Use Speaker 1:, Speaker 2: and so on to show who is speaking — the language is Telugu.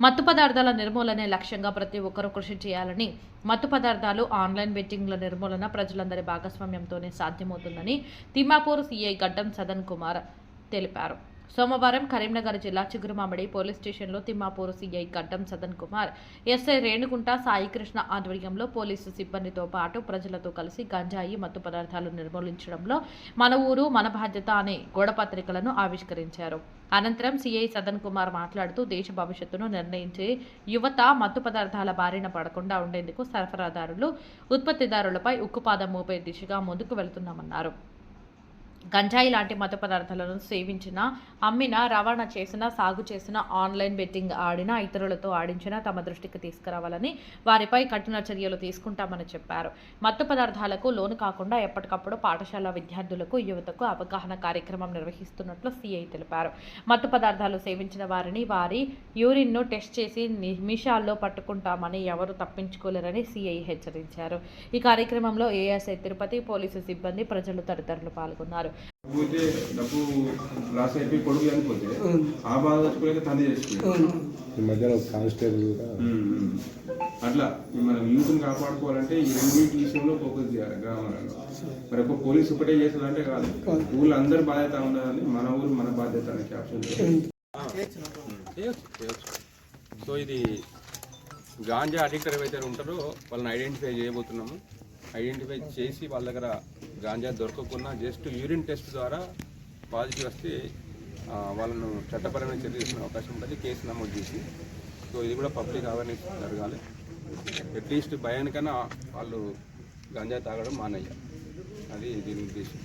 Speaker 1: మత్తు పదార్థాల నిర్మూలనే లక్ష్యంగా ప్రతి ఒక్కరూ కృషి చేయాలని మత్తు పదార్థాలు ఆన్లైన్ బెట్టింగ్ల నిర్మూలన ప్రజలందరి భాగస్వామ్యంతోనే సాధ్యమవుతుందని తిమ్మాపూర్ సీఐ గడ్డం సదన్ కుమార్ తెలిపారు. సోమవారం కరీంనగర్ జిల్లా చిగురుమామిడి పోలీస్ స్టేషన్లో తిమ్మాపూర్ సీఐ గడ్డం సదన్ కుమార్ ఎస్ఐ రేణుకుంట సాయికృష్ణ ఆధ్వర్యంలో పోలీసు సిబ్బందితో పాటు ప్రజలతో కలిసి గంజాయి మత్తు పదార్థాలు నిర్మూలించడంలో మన ఊరు మన బాధ్యత అనే గోడపత్రికలను ఆవిష్కరించారు. అనంతరం సీఐ సదన్ కుమార్ మాట్లాడుతూ దేశ భవిష్యత్తును నిర్ణయించే యువత మత్తు పదార్థాల బారిన పడకుండా ఉండేందుకు సరఫరాదారులు ఉత్పత్తిదారులపై ఉక్కుపాదం మోపే దిశగా ముందుకు వెళ్తున్నామన్నారు. గంజాయి లాంటి మత పదార్థాలను సేవించిన అమ్మిన రవాణా చేసిన సాగు చేసిన ఆన్లైన్ బెట్టింగ్ ఆడిన ఇతరులతో ఆడించిన తమ దృష్టికి తీసుకురావాలని వారిపై కఠిన చర్యలు తీసుకుంటామని చెప్పారు. మత్తు పదార్థాలకు లోను కాకుండా ఎప్పటికప్పుడు పాఠశాల విద్యార్థులకు యువతకు అవగాహన కార్యక్రమం నిర్వహిస్తున్నట్లు సిఐ తెలిపారు. మత్తు పదార్థాలు సేవించిన వారిని వారి యూరిన్ను టెస్ట్ చేసి నిమిషాల్లో పట్టుకుంటామని ఎవరు తప్పించుకోలేరని సీఐ హెచ్చరించారు. ఈ కార్యక్రమంలో ఏఎస్ఐ తిరుపతి పోలీసు సిబ్బంది ప్రజలు తదితరులు పాల్గొన్నారు.
Speaker 2: పోతే డబ్బు లాస్ అయిపోయి కొడుకు చనిపోతే ఆ బాధ తెచ్చుకోలేక తండ్రి చేసుకున్నాడు
Speaker 3: ఈ కానిస్టేబుల్ కూడా
Speaker 2: అట్లా మనం యూత్ని కాపాడుకోవాలంటే ఈ రెండింటి విషయంలో ఫోకస్ చేయాలి గ్రామాలలో. మరి ఒక పోలీస్ ఒకటే చేసేదంటే కాదు. ఊళ్ళో అందరి బాధ్యత ఉన్నదని మన ఊరు మన బాధ్యత అనే క్యాప్షన్
Speaker 4: సో ఇది గాంజా అడిక్టర్ ఎవరైతే ఉంటారో వాళ్ళని ఐడెంటిఫై చేయబోతున్నాము. ఐడెంటిఫై చేసి వాళ్ళ దగ్గర గాంజా దొరకకుండా జస్ట్ యూరిన్ టెస్ట్ ద్వారా పాజిటివ్ వస్తే వాళ్ళను చట్టపరమైన చర్య తీసుకునే అవకాశం ఉంటుంది కేసు నమోదు చేసి. సో ఇది కూడా పబ్లిక్ అవేర్నెస్ జరగాలి. అట్లీస్ట్ భయానికైనా వాళ్ళు గాంజా తాగడం మానయ్య అది దీని ఉద్దేశం.